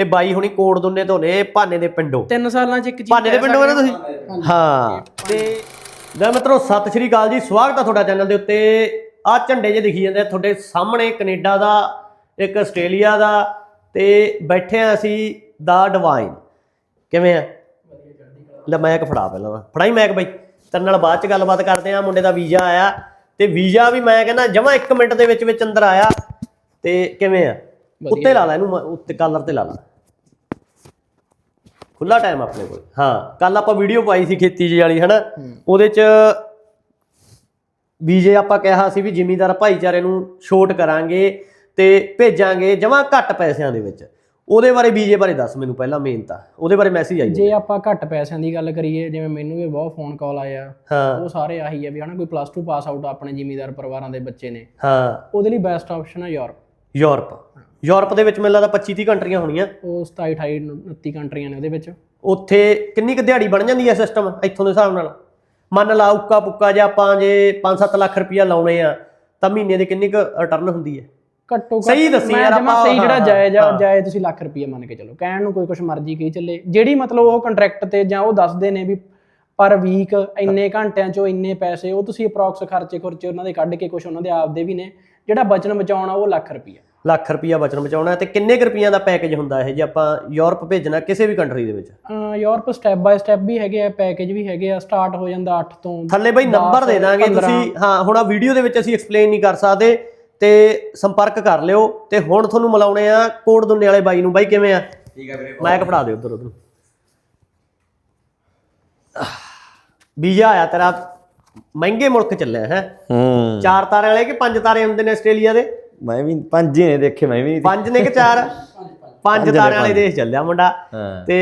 ਤੇ ਬਾਈ ਹੁਣੀ ਕੋੜ ਦੁੰਨੇ ਤੋਂ ਨੇ ਭਾਨੇ ਦੇ ਪਿੰਡੋਂ। ਤਿੰਨ ਸਾਲਾਂ ਚ ਇੱਕ ਚੀਜ਼ ਭਾਨੇ ਦੇ ਕਹਿ ਪਿੰਡੋਂ ਨੇ ਸਕਦੇ ਤੁਸੀਂ? ਹਾਂ। ਤੇ ਲੈ ਮਿੱਤਰੋ ਸਤਿ ਸ਼੍ਰੀ ਅਕਾਲ ਜੀ ਸਵਾਗਤ ਹੈ ਤੁਹਾਡਾ ਚੈਨਲ ਦੇ ਉੱਤੇ। ਆ ਝੰਡੇ ਜੇ ਦਿਖੀ ਜਾਂਦੇ ਆ ਤੁਹਾਡੇ ਸਾਹਮਣੇ ਕੈਨੇਡਾ ਦਾ ਇੱਕ ਆਸਟ੍ਰੇਲੀਆ ਦਾ ਤੇ ਬੈਠੇ ਆ ਅਸੀਂ ਦਾ ਡਿਵਾਈਨ। ਕਿਵੇਂ ਆ? ਲੈ ਮੈਕ ਫੜਾ ਪਹਿਲਾਂ ਤਾਂ। ਫੜਾਈ ਮੈਕ ਬਾਈ। ਤੇਰੇ ਨਾਲ ਬਾਅਦ ਚ ਗੱਲਬਾਤ ਕਰਦੇ ਆ ਮੁੰਡੇ ਦਾ ਵੀਜ਼ਾ ਆਇਆ। ਤੇ ਵੀਜ਼ਾ ਵੀ ਮੈਂ ਕਹਿੰਦਾ ਜਮਾ 1 ਮਿੰਟ ਦੇ ਵਿੱਚ ਵਿੱਚ ਅੰਦਰ ਆਇਆ। ਤੇ ਕਿਵੇਂ ਆ? ਉੱਤੇ ਲਾ ਲੈ ਇਹਨੂੰ ਮ- ਉੱਤੇ ਕਾਲਰ ਤੇ ਲਾ ਲਾ। ਖੁੱਲਾ ਟਾਈਮ ਆਪਣੇ ਕੋਲ। ਹਾਂ ਕੱਲ ਆਪਾਂ ਵੀਡੀਓ ਪਾਈ ਸੀ ਖੇਤੀ ਜੀ ਵਾਲੀ ਹਨਾ? ਉਹਦੇ ਚ ਵੀਜੇ ਆਪਾਂ ਕਿਹਾ ਸੀ ਵੀ ਜ਼ਿਮੀਂਦਾਰ ਭਾਈਚਾਰੇ ਨੂੰ ਛੋਟ ਕਰਾਂਗੇ ਤੇ ਭੇਜਾਂਗੇ ਜਮਾ ਘੱਟ ਪੈਸਿਆਂ ਦੇ ਵਿੱਚ। ਉਹਦੇ ਬਾਰੇ ਵੀਜੇ ਬਾਰੇ ਦੱਸ ਮੈਨੂੰ ਪਹਿਲਾਂ ਮੇਨ ਤਾਂ। ਉਹਦੇ ਬਾਰੇ ਮੈਸੇਜ ਆਈ ਜੇ ਆਪਾਂ ਘੱਟ ਪੈਸਿਆਂ ਦੀ ਗੱਲ ਕਰੀਏ ਜਿਵੇਂ ਮੈਨੂੰ ਵੀ ਬਹੁਤ ਫੋਨ ਕਾਲ ਆਇਆ। ਹਾਂ। ਉਹ ਸਾਰੇ ਆਹੀ ਆ ਵੀ ਹਨਾ ਕੋਈ ਪਲੱਸ 2 ਪਾਸ ਆਊਟ ਆਪਣੇ ਜ਼ਿਮੀਦਾਰ ਪਰਿਵਾਰਾਂ ਦੇ ਬੱਚੇ ਨੇ। ਹਾਂ। ਉਹਦੇ ਲਈ ਬੈਸਟ ਆਪਸ਼ਨ ਹੈ ਯੂਰਪ ਯੂਰਪ ਯੂਰਪ ਦੇ ਵਿੱਚ ਮੈਨੂੰ ਲੱਗਦਾ 25 30 ਕੰਟਰੀਆਂ ਹੋਣੀਆਂ। ਉਹ 27 28 29 ਕੰਟਰੀਆਂ ਨੇ ਉਹਦੇ ਵਿੱਚ। ਉੱਥੇ ਕਿੰਨੀ ਕੁ ਦਿਹਾੜੀ ਬਣ ਜਾਂਦੀ ਹੈ ਸਿਸਟਮ ਇੱਥੋਂ ਦੇ ਹਿਸਾਬ ਨਾਲ? ਮੰਨ ਲਾ ਉੱਕਾ ਪੁੱਕਾ ਜੇ ਆਪਾਂ ਜੇ 5-7 ਲੱਖ ਰੁਪਇਆ ਲਾਉਣੇ ਆ ਤਾਂ ਮਹੀਨੇ ਦੇ ਕਿੰਨੀ ਕੁ ਰਿਟਰਨ ਹੁੰਦੀ ਹੈ? ਘੱਟੋ ਘੱਟ ਸਹੀ ਦੱਸੀ ਯਾਰ ਆਪਾਂ, ਸਹੀ ਜਿਹੜਾ ਜਾਇਜ਼ ਆ। ਜਾਇਜ਼ ਤੁਸੀਂ ਲੱਖ ਰੁਪਏ ਮੰਨ ਕੇ ਚਲੋ। ਕਹਿਣ ਨੂੰ ਕੋਈ ਕੁਛ ਮਰਜ਼ੀ ਕਹੀ ਚੱਲੇ। ਜਿਹੜੀ ਮਤਲਬ ਉਹ ਕੰਟਰੈਕਟ ਤੇ ਜਾਂ ਉਹ ਦੱਸਦੇ ਨੇ ਵੀ ਪਰ ਵੀਕ ਇੰਨੇ ਘੰਟਿਆਂ ਚੋਂ ਇੰਨੇ ਪੈਸੇ ਉਹ ਤੁਸੀਂ ਅਪਰੋਕਸ ਖਰਚੇ ਖੁਰਚੇ ਉਹਨਾਂ ਦੇ ਕੱਢ ਕੇ ਕੁਛ ਉਹਨਾਂ ਦੇ ਆਪਦੇ ਵੀ ਨੇ। ਜਿਹੜਾ ਬਚਨ ਬਚਾਉਣਾ ਉਹ ਲੱਖ ਰੁਪਏ ਲੱਖ ਰੁਪਇਆ ਬਚਣ ਬਚਾਉਣਾ ਤੇ ਕਿੰਨੇ ਕੁ ਰੁਪਈਆਂ ਦਾ ਪੈਕੇਜ ਹੁੰਦਾ ਇਹ? ਜੇ ਆਪਾਂ ਯੂਰਪ ਭੇਜਣਾ ਕਿਸੇ ਵੀ ਕੰਟਰੀ ਦੇ ਵਿੱਚ। ਯੂਰਪ ਸਟੈਪ ਬਾਏ ਸਟੈਪ ਵੀ ਹੈਗੇ ਆ ਪੈਕੇਜ ਵੀ ਹੈਗੇ ਆ ਸਟਾਰਟ ਹੋ ਜਾਂਦਾ 8 ਤੋਂ ਥੱਲੇ ਬਈ ਨੰਬਰ ਦੇ ਦਾਂਗੇ ਤੁਸੀਂ ਹਾਂ ਹੁਣ ਆ ਵੀਡੀਓ ਦੇ ਵਿੱਚ ਅਸੀਂ ਐਕਸਪਲੇਨ ਨਹੀਂ ਕਰ ਸਕਦੇ ਤੇ ਸੰਪਰਕ ਕਰ ਲਿਓ ਤੇ ਹੁਣ ਤੁਹਾਨੂੰ ਮਿਲਾਉਣੇ ਆ ਕੋੜ ਦੁੰਨੇ ਵਾਲੇ ਬਾਈ ਨੂੰ। ਬਾਈ ਕਿਵੇਂ ਆ? ਠੀਕ ਹੈ ਵੀਰੇ ਮੈਕ ਫੜਾ ਦੇ ਉਧਰ ਉਧਰ। ਵੀਜ਼ਾ ਆਇਆ ਤੇਰਾ ਮਹਿੰਗੇ ਮੁਲਕ ਚੱਲਿਆ ਹੈ? ਹੂੰ। ਚਾਰ ਤਾਰੇ ਵਾਲੇ ਕਿ ਪੰਜ ਤਾਰੇ ਹੁੰਦੇ ਨੇ ਆਸਟ੍ਰੇਲੀਆ ਦੇ? ਮੈਂ ਵੀ ਪੰਜ ਹੀ ਨੇ ਦੇਖੇ ਮੈਂ ਵੀ ਪੰਜ ਨੇ ਕਿ ਚਾਰ? ਪੰਜ ਤਾਰੇ ਵਾਲੇ ਦੇਸ਼ ਚੱਲਿਆ ਮੁੰਡਾ। ਤੇ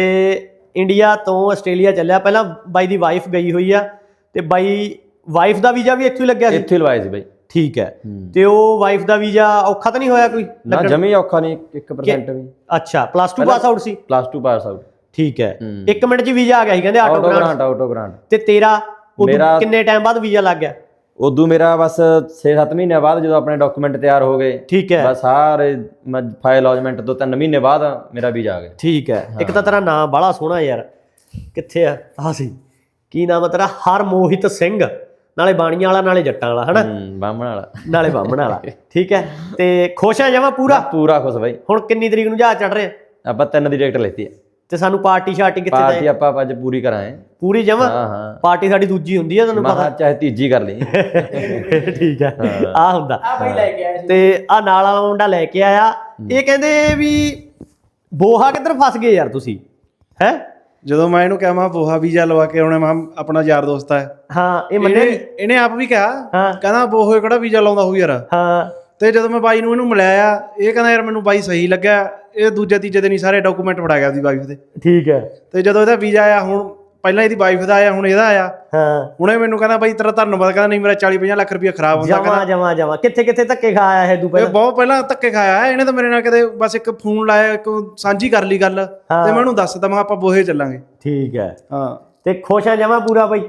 ਇੰਡੀਆ ਤੋਂ ਆਸਟ੍ਰੇਲੀਆ ਚੱਲਿਆ। ਪਹਿਲਾਂ ਬਾਈ ਦੀ ਵਾਈਫ ਗਈ ਹੋਈ ਆ। ਤੇ ਬਾਈ ਵਾਈਫ ਦਾ ਵੀਜ਼ਾ ਵੀ ਇੱਥੋਂ ਹੀ ਲੱਗਿਆ ਸੀ? ਇੱਥੇ ਲਵਾਏ ਸੀ ਬਾਈ। ਠੀਕ ਹੈ। ਤੇ ਉਹ ਵਾਈਫ ਦਾ ਵੀਜ਼ਾ ਔਖਾ ਤਾਂ ਨਹੀਂ ਹੋਇਆ ਕੋਈ? ਨਾ ਜਮੀ ਔਖਾ ਨਹੀਂ 1% ਵੀ। ਅੱਛਾ ਪਲੱਸ 2 ਪਾਸ ਆਊਟ ਸੀ? ਪਲੱਸ 2 ਪਾਸ ਆਊਟ ਠੀਕ ਹੈ। 1 ਮਿੰਟ 'ਚ ਵੀਜ਼ਾ ਆ ਗਿਆ ਸੀ ਕਹਿੰਦੇ ਆਟੋ ਗ੍ਰਾਂਟ ਆਟੋ ਗ੍ਰਾਂਟ ਤੇ ਤੇਰਾ ਕਿੰਨੇ ਟਾਈਮ ਬਾਅਦ ਵੀਜ਼ਾ ਲੱਗ ਗਿਆ? ਉਦੋਂ ਮੇਰਾ ਬਸ 6-7 ਮਹੀਨਿਆਂ ਬਾਅਦ ਜਦੋਂ ਆਪਣੇ ਡਾਕੂਮੈਂਟ ਤਿਆਰ ਹੋ ਗਏ ਠੀਕ ਹੈ। ਬਸ ਸਾਰੇ ਫਾਈਲ ਲੌਜਮੈਂਟ ਤੋਂ 3 ਮਹੀਨੇ ਬਾਅਦ ਮੇਰਾ ਵੀਜ਼ਾ ਆ ਗਿਆ। ਠੀਕ ਹੈ। ਇੱਕ ਤਾਂ ਤੇਰਾ ਨਾਮ ਬੜਾ ਸੋਹਣਾ ਯਾਰ। ਕਿੱਥੇ ਆ? ਆ ਸੀ। ਕੀ ਨਾਮ ਹੈ ਤੇਰਾ? ਹਰਮੋਹਿਤ ਸਿੰਘ। ਨਾਲੇ ਬਾਣੀਆਂ ਵਾਲਾ ਨਾਲੇ ਜੱਟਾਂ ਵਾਲਾ ਹਨਾ? ਬਾਹਮਣ ਵਾਲਾ। ਨਾਲੇ ਬਾਹਮਣ ਵਾਲਾ। ਠੀਕ ਹੈ। ਤੇ ਖੁਸ਼ ਆ ਜਾਵਾਂ ਪੂਰਾ? ਪੂਰਾ ਖੁਸ਼ ਬਾਈ। ਹੁਣ ਕਿੰਨੀ ਤਰੀਕ ਨੂੰ ਜਹਾਜ਼ ਚੜ ਰਹੇ? ਆ? ਆਪਾਂ ਤਿੰਨ ਦੀ ਟਿਕਟ ਲੈਤੀ ਹੈ। ਤੇ ਸਾਨੂੰ ਪਾਰਟੀ ਸ਼ਾਰਟੀ ਕਿੱਥੇ ਪਾਰਟੀ ਦੇ ਆਪਾਂ ਅੱਜ ਪੂਰੀ ਕਰਾਂਗੇ। ਪੂਰੀ ਜਮਾਂ? ਹਾਂ ਹਾਂ। ਪਾਰਟੀ ਸਾਡੀ ਦੂਜੀ ਹੁੰਦੀ ਆ ਤੁਹਾਨੂੰ ਮਹਾ ਚਾਹੇ ਤੀਜੀ ਕਰ ਲਈ। ਪਤਾ ਠੀਕ ਹੈ। ਆ ਹੁੰਦਾ। ਆ ਬਈ ਲੈ ਕੇ ਆਏ ਤੇ ਆ ਨਾਲ ਵਾਲਾ ਮੁੰਡਾ ਲੈ ਕੇ ਆਇਆ। ਇਹ ਕਹਿੰਦੇ ਵੀ ਬੋਹਾ ਕਿੱਧਰ ਫਸ ਗਏ ਯਾਰ ਤੁਸੀਂ? ਹੈ? ਜਦੋਂ ਮੈਂ ਇਹਨੂੰ ਕਿਹਾ ਮੈਂ ਬੋਹਾ ਵੀਜ਼ਾ ਲਵਾ ਕੇ ਆਉਣਾ ਮੈਂ ਆਪਣਾ ਯਾਰ ਦੋਸਤ ਹੈ ਹਾਂ ਇਹ ਮੰਨਿਆ ਇਹਨੇ ਨੀ? ਇਹਨੇ ਆਪ ਵੀ ਕਿਹਾ ਹਾਂ। ਕਹਿੰਦਾ ਬੋਹੇ ਕਿਹੜਾ ਵੀਜ਼ਾ ਲਾਉਂਦਾ ਹੋਊ ਯਾਰ। ਹਾਂ। ਤੇ ਜਦੋਂ ਮੈਂ ਬਾਈ ਨੂੰ ਇਹਨੂੰ ਮਿਲਾਇਆ ਇਹ ਕਹਿੰਦਾ ਯਾਰ ਮੈਨੂੰ ਬਾਈ ਸਹੀ ਲੱਗਿਆ। ਇਹ ਦੂਜੇ ਤੀਜੇ ਦਿਨ ਹੀ ਸਾਰੇ ਡਾਕੂਮੈਂਟ ਫੜਾ ਗਿਆ ਉਹਦੀ ਵਾਈਫ ਦੇ। ਠੀਕ ਹੈ। ਤੇ ਜਦੋਂ ਇਹਦਾ ਵੀਜ਼ਾ ਆਇਆ ਹੁਣ ਪਹਿਲਾਂ ਇਹਦੀ ਵਾਈਫ ਦਾ ਆਇਆ ਹੁਣ ਇਹਦਾ ਆਇਆ। ਹਾਂ। ਹੁਣੇ ਮੈਨੂੰ ਕਹਿੰਦਾ ਬਾਈ ਤੇਰਾ ਧੰਨਵਾਦ ਕਹਿੰਦਾ ਨਹੀਂ ਮੇਰਾ 40 50 ਲੱਖ ਰੁਪਇਆ ਖਰਾਬ ਹੁੰਦਾ ਜਮਾ ਜਮਾ ਜਮਾ। ਕਿੱਥੇ ਕਿੱਥੇ ਧੱਕੇ ਖਾਇਆ ਇਹ ਦੂ ਇਹ ਪਹਿਲਾਂ? ਬਹੁਤ ਪਹਿਲਾਂ ਧੱਕੇ ਖਾਇਆ ਇਹਨੇ ਤਾਂ ਮੇਰੇ ਨਾਲ ਕਦੇ ਬਸ ਇੱਕ ਫੋਨ ਲਾਇਆ ਇੱਕ ਸਾਂਝੀ ਕਰ ਲਈ ਗੱਲ ਤੇ ਮੈਂ ਉਹਨੂੰ ਦੱਸਤਾ ਮੈਂ ਆਪਾਂ ਬੋਹੇ ਚੱਲਾਂਗੇ। ਠੀਕ ਹੈ। ਹਾਂ। ਤੇ ਖੁਸ਼ ਆ ਜਮਾ ਪੂਰਾ ਬਈ।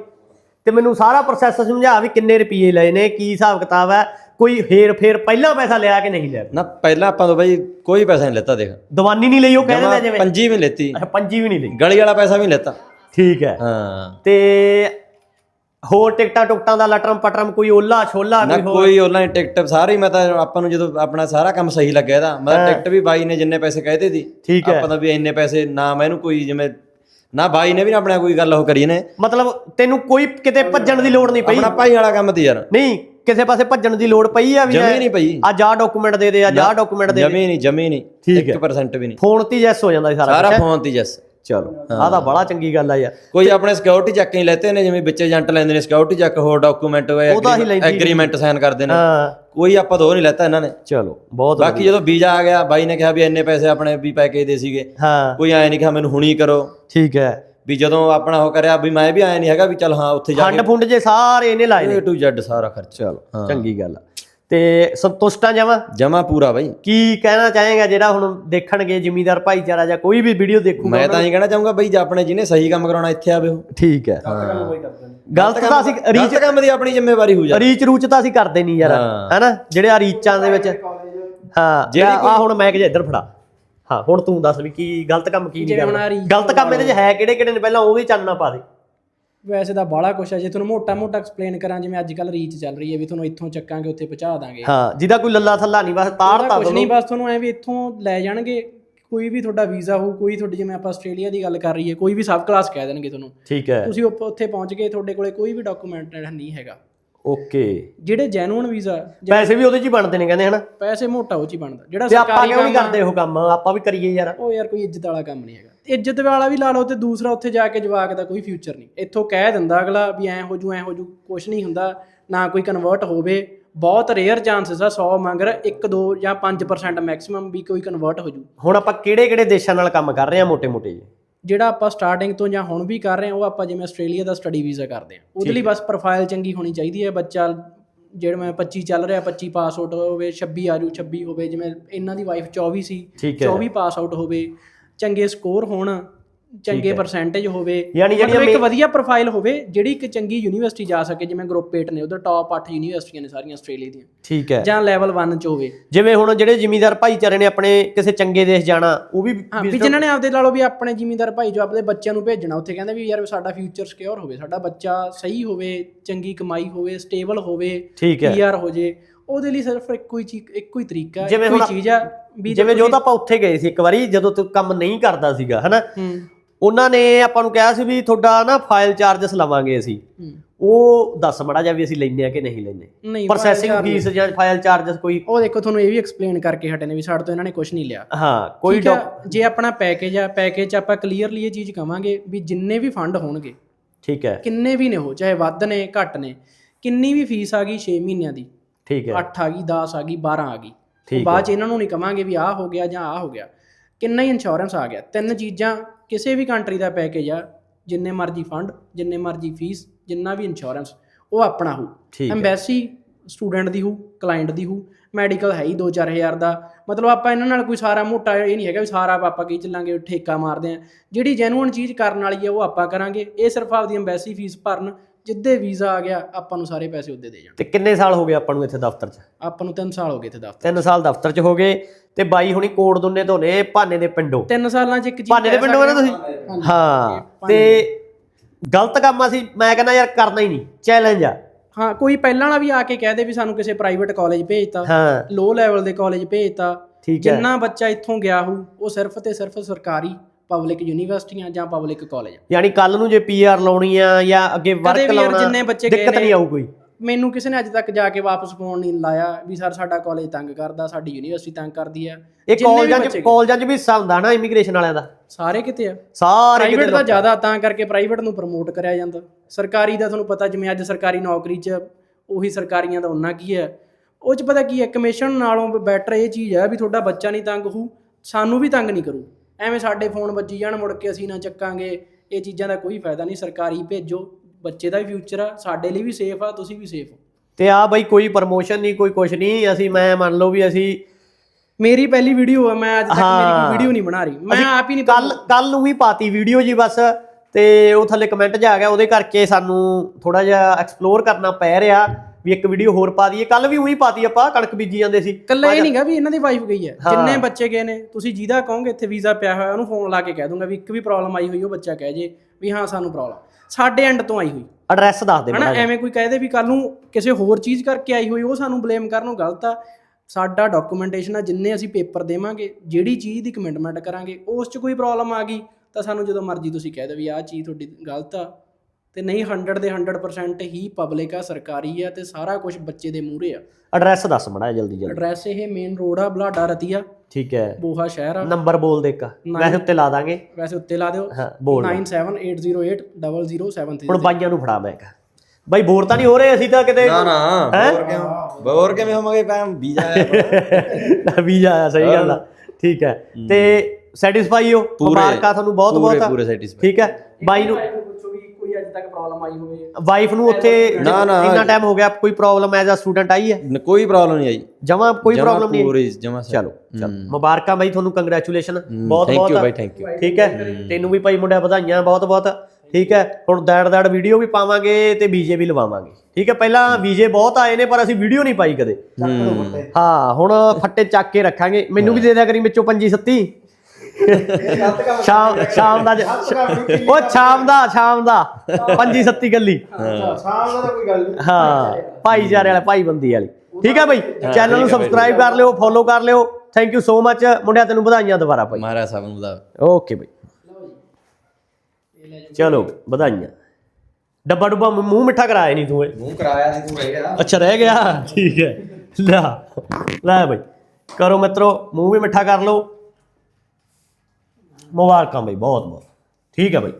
ਤੇ ਮੈਨੂੰ ਸਾਰਾ ਪ੍ਰੋਸੈਸ ਸਮਝਾ ਵੀ ਕਿੰਨੇ ਰੁਪਏ ਲਏ ਨੇ ਕੀ ਹਿਸਾਬ ਕਿਤਾਬ ਹੈ ਕੋਈ ਹੇਰ ਫੇਰ ਪਹਿਲਾਂ ਪੈਸਾ ਲਿਆ ਕਿ ਨਹੀਂ ਲਿਆ? ਨਾ ਪਹਿਲਾਂ ਆਪਾਂ ਤੋਂ ਬਾਈ ਕੋਈ ਪੈਸਾ ਨਹੀਂ ਲੈਤਾ ਦੇਖ। ਦਵਾਨੀ ਨਹੀਂ ਲਈ ਉਹ ਕਹਿੰਦੇ ਜਮਾਂ ਨੇ ਜਿਵੇਂ। ਪੰਜੀ ਵੀ ਨੀ ਲੈਤੀ। ਅੱਛਾ ਪੰਜੀ ਵੀ ਨਹੀਂ ਲਈ। ਗਲੀ ਵਾਲਾ ਪੈਸਾ ਵੀ ਨੀ ਲੈਤਾ। ਠੀਕ ਹੈ। ਹਾਂ। ਤੇ ਹੋਰ ਟਿਕਟਾਂ ਟੁਕਟਾਂ ਦਾ ਲਟਰਮ ਪਟਰਮ ਕੋਈ ਓਲਾ ਛੋਲਾ ਨਾ ਕੋਈ ਹੋਰ? ਕੋਈ ਆਨਲਾਈਨ ਟਿਕਟ ਸਾਰੀ ਮੈਂ ਤਾਂ ਆਪਾਂ ਨੂੰ ਜਦੋਂ ਆਪਣਾ ਸਾਰਾ ਕੰਮ ਸਹੀ ਲੱਗਿਆ ਇਹਦਾ ਮੈਂ ਟਿਕਟ ਵੀ ਬਾਈ ਨੇ ਜਿੰਨੇ ਪੈਸੇ ਕਹਦੇ ਸੀ ਠੀਕ ਹੈ। ਆਪਾਂ ਤਾਂ ਵੀ ਇੰਨੇ ਪੈਸੇ ਨਾ ਮੈਂ ਇਹਨੂੰ ਕੋਈ ਜਿਵੇਂ ਨਾ ਬਾਈ ਨੇ ਵੀ ਆਪਣਾ ਕੋਈ ਗੱਲ ਉਹ ਕਰੀ ਨੇ। ਮਤਲਬ ਤੈਨੂੰ ਕੋਈ ਕਿਤੇ ਭੱਜਣ ਦੀ ਲੋੜ ਨਹੀਂ ਪਈ। ਆਪਣਾ ਭਾਈ ਵਾਲਾ ਕੰਮ ਤੀ ਯਾਰ। ਨਹੀਂ ਕਿਸੇ ਪਾਸੇ ਭੱਜਣ ਦੀ ਲੋੜ ਪਈ ਆ ਵੀ ਜਮੀ ਨਹੀਂ ਪਈ। ਆ ਜਾ ਡਾਕੂਮੈਂਟ ਦੇ ਦੇ ਆ ਜਾ ਡਾਕੂਮੈਂਟ ਦੇ ਜਮੀ ਨਹੀਂ ਜਮੀ ਨਹੀਂ। ਠੀਕ ਹੈ। 1% ਵੀ ਨਹੀਂ। ਫੋਨ ਤੇ ਜੈਸ ਹੋ ਜਾਂਦਾ ਸਾਰਾ ਸਾਰਾ। ਫੋਨ ਤੇ ਜਸ ਚਲੋ ਆਹ ਤਾਂ ਬੜਾ ਚੰਗੀ ਗੱਲ ਆ ਯਾਰ। ਕੋਈ ਆਪਣੇ ਸਿਕਿਉਰਿਟੀ ਚੈੱਕ ਨਹੀਂ ਲੈਤੇ ਨੇ ਜਿਵੇਂ ਵਿੱਚ ਏਜੰਟ ਲੈਂਦੇ ਨੇ ਸਿਕਿਉਰਿਟੀ ਚੈੱਕ ਹੋਰ ਡਾਕੂਮੈਂਟ ਐਗਰੀਮੈਂਟ ਸਾਈਨ ਕਰਦੇ ਨੇ। ਹਾਂ। ਕੋਈ ਆਪਾਂ ਦੋ ਨਹੀਂ ਲੈਤਾ ਇਹਨਾਂ ਨੇ। ਚਲੋ ਬਹੁਤ ਬਾਕੀ ਜਦੋਂ ਵੀਜ਼ਾ ਆ ਗਿਆ ਬਾਈ ਨੇ ਕਿਹਾ ਵੀ ਇੰਨੇ ਪੈਸੇ ਆਪਣੇ ਵੀ ਪੈਕੇਜ ਦੇ ਸੀਗੇ। ਹਾਂ। ਕੋਈ ਐ ਨਹੀਂ ਕਿਹਾ ਮੈਨੂੰ ਹੁਣੀ ਕਰੋ। ਠੀਕ ਹੈ। ਵੀ ਜਦੋਂ ਆਪਣਾ ਉਹ ਕਰਿਆ ਵੀ ਮੈਂ ਵੀ ਆਇਆ ਨਹੀਂ ਹੈਗਾ ਵੀ ਚੱਲ ਹਾਂ ਉੱਥੇ ਜਾ ਫੰਡ ਫੁੰਡ ਜੇ ਸਾਰੇ ਇਹਨੇ ਲਾਏ ਨੇ। ਕੇ ਟੂ ਜ਼ੈਡ ਸਾਰਾ ਖਰਚਾ। ਚਲੋ ਚੰਗੀ ਗੱਲ ਆ। ਤੇ ਸੰਤੁਸ਼ਟਾਂ ਜਾਵਾਂ ਜਮਾ ਪੂਰਾ ਬਾਈ। ਕੀ ਕਹਿਣਾ ਚਾਹੇਗਾ ਜਿਹੜਾ ਹੁਣ ਦੇਖਣਗੇ ਜ਼ਿਮੀਂਦਾਰ ਭਾਈਚਾਰਾ ਜਾਂ ਕੋਈ ਵੀ ਵੀਡੀਓ ਦੇਖੂਗਾ ਮੈਂ ਤਾਂ ਇਹ ਕਹਿਣਾ ਚਾਹੂੰਗਾ ਬਈ ਜੇ ਆਪਣੇ ਜਿਹਨੇ ਸਹੀ ਕੰਮ ਕਰਾਉਣਾ ਇੱਥੇ ਆਵੇ ਉਹ। ਠੀਕ ਹੈ। ਗਲਤ ਤਾਂ ਅਸੀਂ ਰੀਚ ਕੰਮ ਦੀ ਆਪਣੀ ਜ਼ਿੰਮੇਵਾਰੀ ਹੋ ਜਾ ਰੀਚ ਰੂਚ ਤਾਂ ਅਸੀਂ ਕਰਦੇ ਨਹੀਂ ਯਾਰ। ਹਾਂ। ਹੈਨਾ? ਜਿਹੜੇ ਆ ਰੀਚਾਂ ਦੇ ਵਿੱਚ ਹਾਂ। ਜਿਹੜੀ ਆ ਹੁਣ ਮੈਂ ਕਿ ਇੱਧਰ ਫੜਾ। ਹਾਂ ਹੁਣ ਤੂੰ ਦੱਸ ਵੀ ਕੀ ਗਲਤ ਕੰਮ ਕੀ ਨਹੀਂ ਜਿਵੇਂ ਕਰਨਾ? ਗਲਤ ਕੰਮ ਇਹਦੇ 'ਚ ਹੈ ਕਿਹੜੇ ਕਿਹੜੇ ਨੇ? ਪਹਿਲਾਂ ਉਹ ਵੀ ਚਾਨਣਾ ਪਾ ਦੇ। ਵੈਸੇ ਤਾਂ ਬਾਹਲਾ ਕੁਛ ਹੈ ਜੇ ਤੁਹਾਨੂੰ ਮੋਟਾ ਮੋਟਾ ਐਕਸਪਲੇਨ ਕਰਾਂ ਜਿਵੇਂ ਅੱਜ ਕੱਲ ਰੀਚ ਚੱਲ ਰਹੀ ਹੈ ਵੀ ਤੁਹਾਨੂੰ ਇੱਥੋਂ ਚੱਕਾਂਗੇ ਉੱਥੇ ਪਹੁੰਚਾ ਦਾਂਗੇ। ਹਾਂ ਜਿਹਦਾ ਕੋਈ ਲੱਲਾ ਥੱਲਾ ਨਹੀਂ ਬਸ ਤਾੜ ਤਾ ਕੁਝ ਨਹੀਂ ਬਸ ਤੁਹਾਨੂੰ ਐ ਵੀ ਇੱਥੋਂ ਲੈ ਜਾਣਗੇ ਕੋਈ ਵੀ ਤੁਹਾਡਾ ਵੀਜ਼ਾ ਹੋਊ ਕੋਈ ਤੁਹਾਡੀ ਜਿਵੇਂ ਆਪਾਂ ਆਸਟ੍ਰੇਲੀਆ ਦੀ ਗੱਲ ਕਰ ਰਹੀਏ ਕੋਈ ਵੀ ਸਬ ਕਲਾਸ ਕਹਿ ਦੇਣਗੇ ਤੁਹਾਨੂੰ। ਠੀਕ ਹੈ। ਤੁਸੀਂ ਉੱਪ- ਉੱਥੇ ਪਹੁੰਚ ਗਏ ਤੁਹਾਡੇ ਕੋਲੇ ਕੋਈ ਵੀ ਡਾਕੂਮੈਂਟ ਨਹੀਂ ਹੈਗਾ। ਓਕੇ। ਜਿਹੜੇ ਜੈਨੂਨ ਵੀਜ਼ਾ ਪੈਸੇ ਵੀ ਉਹਦੇ 'ਚ ਹੀ ਬਣਦੇ ਨੇ ਕਹਿੰਦੇ ਹਨਾ। ਪੈਸੇ ਮੋਟਾ ਉਹ ਚ ਹੀ ਬਣਦਾ। ਜਿਹੜਾ ਸਰਕਾਰੀ ਕਿਉਂ ਨਹੀਂ ਕਰਦੇ ਉਹ ਕੰਮ? ਆਪਾਂ ਵੀ ਕਰੀਏ ਯਾਰ। ਉਹ ਯਾਰ ਕੋਈ ਇੱਜ਼ਤ ਵਾਲਾ ਕੰਮ ਨਹੀਂ ਹੈਗਾ। ਇੱਜ਼ਤ ਵਾਲਾ ਵੀ ਲਾ ਲਓ ਤੇ ਦੂਸਰਾ ਉੱਥੇ ਜਾ ਕੇ ਜਵਾਕ ਦਾ ਕੋਈ ਫਿਊਚਰ ਨਹੀਂ। ਇੱਥੋਂ ਕਹਿ ਦਿੰਦਾ ਅਗਲਾ ਵੀ ਐ ਹੋ ਜੂ ਐ ਹੋ ਜੂ ਕੁਛ ਨਹੀਂ ਹੁੰਦਾ। ਨਾ ਕੋਈ ਕਨਵਰਟ ਹੋਵੇ। ਬਹੁਤ ਰੇਅਰ ਚਾਂਸਸ ਆ 100 ਮੰਗਰ ਰ 1 2 ਜਾਂ 5% ਮੈਕਸਿਮਮ ਵੀ ਕੋਈ ਕਨਵਰਟ ਹੋ ਜੂ। ਹੁਣ ਆਪਾਂ ਕਿਹੜੇ ਕਿਹੜੇ ਦੇਸ਼ਾਂ ਨਾਲ ਕੰਮ ਕਰ ਰਹੇ ਆ ਮੋٹے-ਮੋٹے ਜਿਹੜਾ ਆਪਾਂ ਸਟਾਰਟਿੰਗ ਤੋਂ ਜਾਂ ਹੁਣ ਵੀ ਕਰ ਰਹੇ ਹਾਂ ਉਹ ਆਪਾਂ ਜਿਵੇਂ ਆਸਟ੍ਰੇਲੀਆ ਦਾ ਸਟੱਡੀ ਵੀਜ਼ਾ ਕਰਦੇ ਹਾਂ। ਉਹਦੇ ਲਈ ਬਸ ਪ੍ਰੋਫਾਈਲ ਚੰਗੀ ਹੋਣੀ ਚਾਹੀਦੀ ਹੈ। ਬੱਚਾ ਜਿਹੜਾ ਮੈਂ 25 ਚੱਲ ਰਿਹਾ 25 ਪਾਸ ਆਊਟ ਹੋਵੇ 26 ਆਜੂ 26 ਹੋਵੇ ਜਿਵੇਂ ਇਹਨਾਂ ਦੀ ਵਾਈਫ 24 ਸੀ ਠੀਕ ਹੈ। 24 ਪਾਸ ਆਊਟ ਹੋਵੇ ਚੰਗੇ ਸਕੋਰ ਹੋਣ ਚੰਗੇ ਪਰਸੈਂਟੇਜ ਹੋਵੇ ਯਾਨੀ ਮਤਲਬ ਇੱਕ ਵਧੀਆ ਪ੍ਰੋਫਾਈਲ ਹੋਵੇ ਜਿਹੜੀ ਇੱਕ ਚੰਗੀ ਯੂਨੀਵਰਸਿਟੀ ਜਾ ਸਕੇ ਜਿਵੇਂ ਗਰੁੱਪ 8 ਨੇ ਉਧਰ ਟਾਪ 8 ਯੂਨੀਵਰਸਿਟੀਆਂ ਨੇ ਸਾਰੀਆਂ ਆਸਟ੍ਰੇਲੀਆ ਦੀਆਂ। ਠੀਕ ਹੈ। ਜਾਂ ਲੈਵਲ 1 ਚ ਹੋਵੇ। ਜਿਵੇਂ ਹੁਣ ਜਿਹੜੇ ਜ਼ਿਮੀਂਦਾਰ ਭਾਈਚਾਰੇ ਨੇ ਆਪਣੇ ਕਿਸੇ ਚੰਗੇ ਦੇਸ਼ ਜਾਣਾ ਉਹ ਵੀ ਵੀ ਜਿਨ੍ਹਾਂ ਨੇ ਆਪਦੇ ਲਾ ਲਓ ਵੀ ਆਪਣੇ ਜ਼ਿਮੀਂਦਾਰ ਭਾਈ ਜੋ ਆਪਦੇ ਬੱਚਿਆਂ ਨੂੰ ਭੇਜਣਾ ਉੱਥੇ ਕਹਿੰਦੇ ਵੀ ਯਾਰ ਸਾਡਾ ਫਿਊਚਰ ਸਿਕਿਉਰ ਹੋਵੇ ਸਾਡਾ ਬੱਚਾ ਸਹੀ ਹੋਵੇ ਚੰਗੀ ਕਮਾਈ ਹੋਵੇ ਸਟੇਬਲ ਹੋਵੇ ਪੀਆਰ ਹੋ। ਜੇ ਉਹਦੇ ਲਈ ਸਿਰਫ ਇੱਕੋ ਹੀ ਚੀਜ਼ ਇੱਕੋ ਹੀ ਤਰੀਕਾ ਇੱਕੋ ਹੀ ਚੀਜ਼ ਆ ਜਿਵੇਂ ਜੋ ਤਾਂ ਆਪਾਂ ਉੱਥੇ ਗਏ ਸੀ ਇੱਕ ਵਾਰੀ ਜਦੋਂ ਤੂੰ ਕੰਮ ਨਹੀਂ ਕਰਦਾ ਸੀਗਾ ਹਨਾ? ਉਹਨਾਂ ਨੇ ਆਪਾਂ ਨੂੰ ਕਿਹਾ ਸੀ ਵੀ ਤੁਹਾਡਾ ਨਾ ਫਾਈਲ ਚਾਰजेस ਲਵਾਂਗੇ ਅਸੀਂ। ਉਹ ਦੱਸ ਮੜਾ ਜਾ ਵੀ ਅਸੀਂ ਲੈਨੇ ਆ ਕਿ ਨਹੀਂ ਲੈਨੇ ਪ੍ਰੋਸੈਸਿੰਗ ਫੀਸ ਜਾਂ ਫਾਈਲ ਚਾਰजेस ਕੋਈ ਉਹ ਦੇਖੋ ਤੁਹਾਨੂੰ ਇਹ ਵੀ ਐਕਸਪਲੇਨ ਕਰਕੇ ਹਟੇ ਨੇ ਵੀ ਸਾਡੇ ਤੋਂ ਇਹਨਾਂ ਨੇ ਕੁਝ ਨਹੀਂ ਲਿਆ। ਹਾਂ ਕੋਈ ਜੇ ਆਪਣਾ ਪੈਕੇਜ ਆ ਪੈਕੇਜ ਆਪਾਂ ਕਲੀਅਰਲੀ ਇਹ ਚੀਜ਼ ਕਵਾਂਗੇ ਵੀ ਜਿੰਨੇ ਵੀ ਫੰਡ ਹੋਣਗੇ ਠੀਕ ਹੈ। ਕਿੰਨੇ ਵੀ ਨੇ ਹੋ ਚਾਹੇ ਵੱਧ ਨੇ ਘੱਟ ਨੇ ਕਿੰਨੀ ਵੀ ਫੀਸ ਆ ਗਈ 6 ਮਹੀਨਿਆਂ ਦੀ। ਠੀਕ ਹੈ। 8 ਆ ਗਈ 10 ਆ ਗਈ 12 ਆ ਗਈ। ਬਾਅਦ ਚ ਇਹਨਾਂ ਨੂੰ ਨਹੀਂ ਕਵਾਂਗੇ ਵੀ ਆਹ ਹੋ ਗਿਆ ਜਾਂ ਆਹ ਹੋ ਗਿਆ। ਕਿੰਨਾ ਹੀ ਇੰਸ਼ੋਰੈਂਸ ਆ ਗਿਆ। ਤਿੰਨ ਚੀਜ਼ਾਂ ਕਿਸੇ ਵੀ ਕੰਟਰੀ ਦਾ ਪੈਕੇਜ ਆ ਜਿੰਨੇ ਮਰਜ਼ੀ ਫੰਡ ਜਿੰਨੇ ਮਰਜ਼ੀ ਫੀਸ ਜਿੰਨਾ ਵੀ ਇੰਸ਼ੋਰੈਂਸ ਉਹ ਆਪਣਾ ਹੋ। ਐਮਬੈਸੀ ਸਟੂਡੈਂਟ ਦੀ ਹੋ ਕਲਾਇੰਟ ਦੀ ਹੋ ਮੈਡੀਕਲ ਹੈ ਹੀ 2-4000 ਦਾ। ਮਤਲਬ ਆਪਾਂ ਇਹਨਾਂ ਨਾਲ ਕੋਈ ਸਾਰਾ ਮੋਟਾ ਇਹ ਨਹੀਂ ਹੈਗਾ ਵੀ ਸਾਰਾ ਆਪਾਂ ਕੀ ਚੱਲਾਂਗੇ ਠੇਕਾ ਮਾਰਦੇ ਆ। ਜਿਹੜੀ ਜੈਨੂਇਨ ਚੀਜ਼ ਕਰਨ ਵਾਲੀ ਹੈ ਉਹ ਆਪਾਂ ਕਰਾਂਗੇ। ਇਹ ਸਿਰਫ ਆਪਦੀ ਐਮਬੈਸੀ ਫੀਸ ਭਰਨ ਜਿੱਦੇ ਵੀਜ਼ਾ ਆ ਗਿਆ ਆਪਾਂ ਨੂੰ ਸਾਰੇ ਪੈਸੇ ਉੱਦੇ ਦੇ ਜਾਣ। ਤੇ ਕਿੰਨੇ ਸਾਲ ਹੋ ਗਏ ਆਪਾਂ ਨੂੰ ਇੱਥੇ ਦਫ਼ਤਰ 'ਚ? ਆਪਾਂ ਨੂੰ 3 ਸਾਲ ਹੋ ਗਏ ਇੱਥੇ ਦਫ਼ਤਰ 3 ਸਾਲ ਦਫ਼ਤਰ 'ਚ ਹੋ ਗਏ ਤੇ ਬਾਈ ਹੁਣੀ ਕੋਟ ਦੁੰਨੇ ਤੋਂ ਨੇ ਭਾਨੇ ਦੇ ਪਿੰਡੋਂ। ਤਿੰਨ ਸਾਲਾਂ 'ਚ ਇੱਕ ਚੀਜ਼ ਭਾਨੇ ਦੇ ਪਿੰਡੋਂ ਨਾ ਸਕਦੇ ਤੁਸੀਂ? ਹਾਂ ਤੇ ਗਲਤ ਕੰਮ ਅਸੀਂ ਮੈਂ ਕਹਿੰਦਾ ਯਾਰ ਕਰਨਾ ਹੀ ਨਹੀਂ ਚੈਲੰਜ ਆ। ਹਾਂ ਕੋਈ ਪਹਿਲਾਂ ਵਾਲਾ ਵੀ ਆ ਕੇ ਕਹਿ ਦੇ ਵੀ ਸਾਨੂੰ ਕਿਸੇ ਪ੍ਰਾਈਵੇਟ ਕਾਲਜ ਭੇਜਤਾ। ਹਾਂ। ਲੋ ਲੈਵਲ ਦੇ ਕਾਲਜ ਭੇਜਤਾ। ਠੀਕ ਹੈ। ਜਿੰਨਾ ਬੱਚਾ ਇੱਥੋਂ ਗਿਆ ਹੋ ਉਹ ਸਿਰਫ ਤੇ ਸਿਰਫ ਸਰਕਾਰੀ ਪਬਲਿਕ ਯੂਨੀਵਰਸਿਟੀਆਂ ਜਾਂ ਪਬਲਿਕ ਕਾਲਜ ਯਾਨੀ ਕੱਲ ਨੂੰ ਜੇ ਪੀਆਰ ਲਾਉਣੀ ਆ ਜਾਂ ਅੱਗੇ ਵਰਕ ਲਾਉਣਾ ਜਿੰਨੇ ਬੱਚੇ ਗਏ ਦਿੱਕਤ ਨਹੀਂ ਆਊ ਕੋਈ? ਮੈਨੂੰ ਕਿਸੇ ਨੇ ਅੱਜ ਤੱਕ ਜਾ ਕੇ ਵਾਪਸ ਫੋਨ ਨਹੀਂ ਲਾਇਆ ਵੀ ਸਰ ਸਾਡਾ ਕਾਲਜ ਤੰਗ ਕਰਦਾ ਸਾਡੀ ਯੂਨੀਵਰਸਿਟੀ ਤੰਗ ਕਰਦੀ ਆ। ਇਹ ਕਾਲਜਾਂ 'ਚ। ਕਾਲਜਾਂ 'ਚ ਵੀ ਹਿੱਸਾ ਹੁੰਦਾ ਨਾ ਇਮੀਗ੍ਰੇਸ਼ਨ ਵਾਲਿਆਂ ਦਾ। ਸਾਰੇ ਕਿਤੇ ਆ। ਸਾਰੇ ਕਿਤੇ ਪ੍ਰਾਈਵੇਟ ਦਾ ਜ਼ਿਆਦਾ ਤਾਂ ਕਰਕੇ ਪ੍ਰਾਈਵੇਟ ਨੂੰ ਪ੍ਰਮੋਟ ਕਰਿਆ ਜਾਂਦਾ। ਸਰਕਾਰੀ ਦਾ ਤੁਹਾਨੂੰ ਪਤਾ ਜਿਵੇਂ ਅੱਜ ਸਰਕਾਰੀ ਨੌਕਰੀ 'ਚ ਉਹੀ ਸਰਕਾਰੀਆਂ ਦਾ ਉਹਨਾਂ ਕੀ ਹੈ ਉਹ 'ਚ ਪਤਾ ਕੀ ਹੈ ਕਮਿਸ਼ਨ ਨਾਲੋਂ ਬੈਟਰ ਇਹ ਚੀਜ਼ ਹੈ ਵੀ ਤੁਹਾਡਾ ਬੱਚਾ ਨਹੀਂ ਤੰਗ ਹੋਊ ਸਾਨੂੰ ਵੀ ਤੰਗ ਨਹੀਂ ਕਰੂ ਐਵੇਂ ਸਾਡੇ ਫੋਨ ਵੱਜੀ ਜਾਣ ਮੁੜ ਕੇ ਅਸੀਂ ਨਾ ਚੱਕਾਂਗੇ। ਇਹ ਚੀਜ਼ਾਂ ਦਾ ਕੋਈ ਫਾਇਦਾ ਨਹੀਂ ਸਰਕਾਰੀ ਭੇਜੋ। ਬੱਚੇ ਦਾ ਵੀ ਫਿਊਚਰ ਆ ਸਾਡੇ ਲਈ ਵੀ ਸੇਫ ਆ ਤੁਸੀਂ ਵੀ ਸੇਫ ਹੋ। ਤੇ ਆ ਬਈ ਕੋਈ ਪ੍ਰਮੋਸ਼ਨ ਨਹੀਂ ਕੋਈ ਕੁਛ ਨਹੀਂ ਅਸੀਂ ਮੈਂ ਮੰਨ ਲਓ ਵੀ ਅਸੀਂ ਮੇਰੀ ਪਹਿਲੀ ਵੀਡੀਓ ਆ ਮੈਂ ਅੱਜ ਤੱਕ ਮੇਰੀ। ਕੋਈ ਵੀਡੀਓ ਨਹੀਂ ਬਣਾ ਰਹੀ। ਮੈਂ ਆਪ ਹੀ ਨਹੀਂ ਕੱਲ ਕੱਲ ਨੂੰ ਹੀ ਪਾਤੀ ਵੀਡੀਓ ਜੀ ਬਸ ਤੇ ਉਹ ਥੱਲੇ ਕਮੈਂਟ ਜਾ ਗਿਆ ਉਹਦੇ ਕਰਕੇ ਸਾਨੂੰ ਥੋੜਾ ਜਿਹਾ ਐਕਸਪਲੋਰ ਕਰਨਾ ਪੈ ਰਿਹਾ। ਵੀ ਇੱਕ ਵੀਡੀਓ ਹੋਰ ਪਾ ਦਈਏ। ਕੱਲ ਵੀ ਉਹੀ ਪਾਤੀ ਆਪਾਂ ਕਣਕ ਬੀਜੀ ਜਾਂਦੇ ਸੀ। ਕੱਲਾ ਇਹ ਨਹੀਂਗਾ ਵੀ ਇਹਨਾਂ ਦੀ ਵਾਈਫ ਗਈ ਹੈ। ਜਿੰਨੇ ਬੱਚੇ ਗਏ ਨੇ ਤੁਸੀਂ ਜਿਹਦਾ ਕਹੋਗੇ ਇੱਥੇ ਵੀਜ਼ਾ ਪਿਆ ਹੋਇਆ ਉਹਨੂੰ ਫੋਨ ਲਾ ਕੇ ਕਹਿ ਦੂੰਗਾ ਵੀ ਇੱਕ ਵੀ ਪ੍ਰੋਬਲਮ ਆਈ ਹੋਈ ਉਹ ਬੱਚਾ ਕਹਿ ਜੇ ਵੀ ਹਾਂ ਸਾਨੂੰ ਪ੍ਰੋਬਲਮ ਸਾਡੇ ਐਂਡ ਤੋਂ ਆਈ ਹੋਈ। ਐਡਰੈਸ ਦੱਸ ਦੇ ਬੜਾ ਐਵੇਂ ਕੋਈ ਕਹਦੇ ਵੀ ਕੱਲ ਨੂੰ ਕਿਸੇ ਹੋਰ ਚੀਜ਼ ਕਰਕੇ ਆਈ ਹੋਈ ਉਹ ਸਾਨੂੰ ਬਲੇਮ ਕਰਨੋਂ ਗਲਤ ਆ। ਸਾਡਾ ਡਾਕੂਮੈਂਟੇਸ਼ਨ ਆ ਜਿੰਨੇ ਅਸੀਂ ਪੇਪਰ ਦੇਵਾਂਗੇ ਜਿਹੜੀ ਚੀਜ਼ ਦੀ ਕਮਿਟਮੈਂਟ ਕਰਾਂਗੇ ਉਸ 'ਚ ਕੋਈ ਪ੍ਰੋਬਲਮ ਆ ਗਈ ਤਾਂ ਸਾਨੂੰ ਜਦੋਂ ਮਰਜ਼ੀ ਤੁਸੀਂ ਕਹਿ ਦਿਓ ਵੀ ਆਹ ਚੀਜ਼ ਤੁਹਾਡੀ ਗਲਤ ਆ। ਤੇ ਨਹੀਂ 100 ਦੇ 100% ਹੀ ਪਬਲਿਕ ਆ ਸਰਕਾਰੀ ਆ ਤੇ ਸਾਰਾ ਕੁਝ ਬੱਚੇ ਦੇ ਮੂਹਰੇ ਆ। ਐਡਰੈਸ ਦੱਸ ਮੜਾ ਜਲਦੀ ਜਲਦੀ। ਐਡਰੈਸ ਇਹ ਮੇਨ ਰੋਡ ਆ ਬਲਾਡਾ ਰਤੀਆ। ਠੀਕ ਹੈ। ਬੋਹਾ ਸ਼ਹਿਰ ਆ। ਨੰਬਰ ਬੋਲ ਦੇ ਇੱਕ। ਵੈਸੇ ਉੱਤੇ ਲਾ ਦਾਂਗੇ। ਵੈਸੇ ਉੱਤੇ ਲਾ ਦਿਓ। ਹਾਂ ਬੋਲ 97808007 ਹੁਣ ਬਾਈਆਂ ਨੂੰ ਫੜਾ ਮੈਂ ਇੱਕ। ਬਾਈ ਬੋਰ ਤਾਂ ਨਹੀਂ ਹੋ ਰਹੇ ਅਸੀਂ ਤਾਂ ਕਿਤੇ? ਨਾ ਨਾ ਹੋਰ ਕਿਉਂ? ਹੋਰ ਕਿਵੇਂ ਹੋਵਾਂਗੇ ਭੈਣ? ਵੀਜ਼ਾ ਆਇਆ ਵੀਜ਼ਾ ਆਇਆ ਸਹੀ ਗੱਲ ਆ। ਠੀਕ ਹੈ। ਤੇ ਸੈਟੀਸਫਾਈ ਹੋ? ਮੁਬਾਰਕਾਂ ਤੁਹਾਨੂੰ ਬਹੁਤ ਪੂਰੇ ਬਹੁਤ ਪੂਰੇ ਸੈਟੀਸਫਾਈ ਠੀਕ ਹੈ। ਬਾਈ ਨੂੰ ਅੱਜ ਤੱਕ ਪ੍ਰੋਬਲਮ ਆਈ ਹੋਵੇ। ਵਾਈਫ ਨੂੰ ਉੱਥੇ ਨਾ, ਨਾ। ਇੰਨਾ ਟਾਈਮ ਹੋ ਗਿਆ ਕੋਈ ਪ੍ਰੋਬਲਮ ਐਜ਼ ਅ ਸਟੂਡੈਂਟ ਆਈ ਹੈ? ਕੋਈ ਪ੍ਰੋਬਲਮ ਨਹੀਂ ਆਈ। ਜਮਾ ਕੋਈ ਪ੍ਰੋਬਲਮ ਨਹੀਂ ਪੂਰੀ ਜਮਾ ਚਲੋ ਚਲੋ। ਮੁਬਾਰਕਾਂ ਬਾਈ ਤੁਹਾਨੂੰ ਕੰਗ੍ਰੈਚੁਲੇਸ਼ਨ ਬਹੁਤ ਥੈਂਕ ਬਹੁਤ ਯੂ ਬਾਈ ਥੈਂਕ ਯੂ ਠੀਕ ਹੈ? ਤੈਨੂੰ ਵੀ ਭਾਈ ਮੁੰਡਿਆ ਵਧਾਈਆਂ ਬਹੁਤ ਬਹੁਤ। ਠੀਕ ਹੈ? ਹੁਣ ਦੈੜ ਦੈੜ ਵੀਡੀਓ ਵੀ ਪਾਵਾਂਗੇ ਤੇ ਵੀਜੇ ਵੀ ਲਵਾਵਾਂਗੇ। ਠੀਕ ਹੈ? ਪਹਿਲਾਂ ਵੀਜੇ ਬਹੁਤ ਆਏ ਨੇ ਪਰ ਅਸੀਂ ਵੀਡੀਓ ਨਹੀਂ ਪਾਈ ਕਦੇ। ਹਾਂ। ਹੁਣ ਫੱਟੇ ਚੱਕ ਕੇ ਰੱਖਾਂਗੇ। ਮੈਨੂੰ ਵੀ ਦੇ ਦਿਆ ਕਰੀ ਵਿੱਚੋਂ ਪੰਜੀ ਸੱਤੀ। ਸ਼ਾਮ ਸ਼ਾਮ ਦਾ ਉਹ ਸ਼ਾਮ ਦਾ ਸ਼ਾਮ ਦਾ। 25 27 ਗੱਲੀ। ਸ਼ਾਮ ਦਾ ਕੋਈ ਗੱਲ ਨਹੀਂ। ਹਾਂ ਭਾਈਚਾਰੇ ਵਾਲੇ ਭਾਈ ਬੰਦੀ ਵਾਲੀ। ਠੀਕ ਹੈ ਬਾਈ? ਚੈਨਲ ਨੂੰ ਸਬਸਕ੍ਰਾਈਬ ਕਰ ਲਿਓ ਫੋਲੋ ਕਰ ਲਿਓ। ਥੈਂਕ ਯੂ ਸੋ ਮੱਚ ਮੁੰਡਿਆ ਤੈਨੂੰ ਵਧਾਈਆਂ ਦੁਬਾਰਾ ਭਾਈ। ਮਹਾਰਾਜ ਸਾਹਿਬ ਨੂੰ ਦਾ ਓਕੇ ਬਾਈ। ਚਲੋ ਵਧਾਈਆਂ। ਡੱਬਾ ਡੁੱਬਾ ਮੂੰਹ ਮੂੰਹ ਮਿੱਠਾ ਕਰਾਇਆ ਨਹੀਂ ਤੂੰ ਇਹ। ਮੂੰਹ ਕਰਾਇਆ ਸੀ ਤੂੰ ਰਹਿ ਗਿਆ। ਅੱਛਾ ਰਹਿ ਗਿਆ? ਠੀਕ ਹੈ। ਲੈ ਲੈ ਬਾਈ। ਕਰੋ ਮਿੱਤਰੋ ਮੂੰਹ ਵੀ ਮਿੱਠਾ ਕਰ ਲਓ। ਮੁਬਾਰਕਾਂ ਬਾਈ ਬਹੁਤ ਬਹੁਤ ਠੀਕ ਹੈ ਬਾਈ।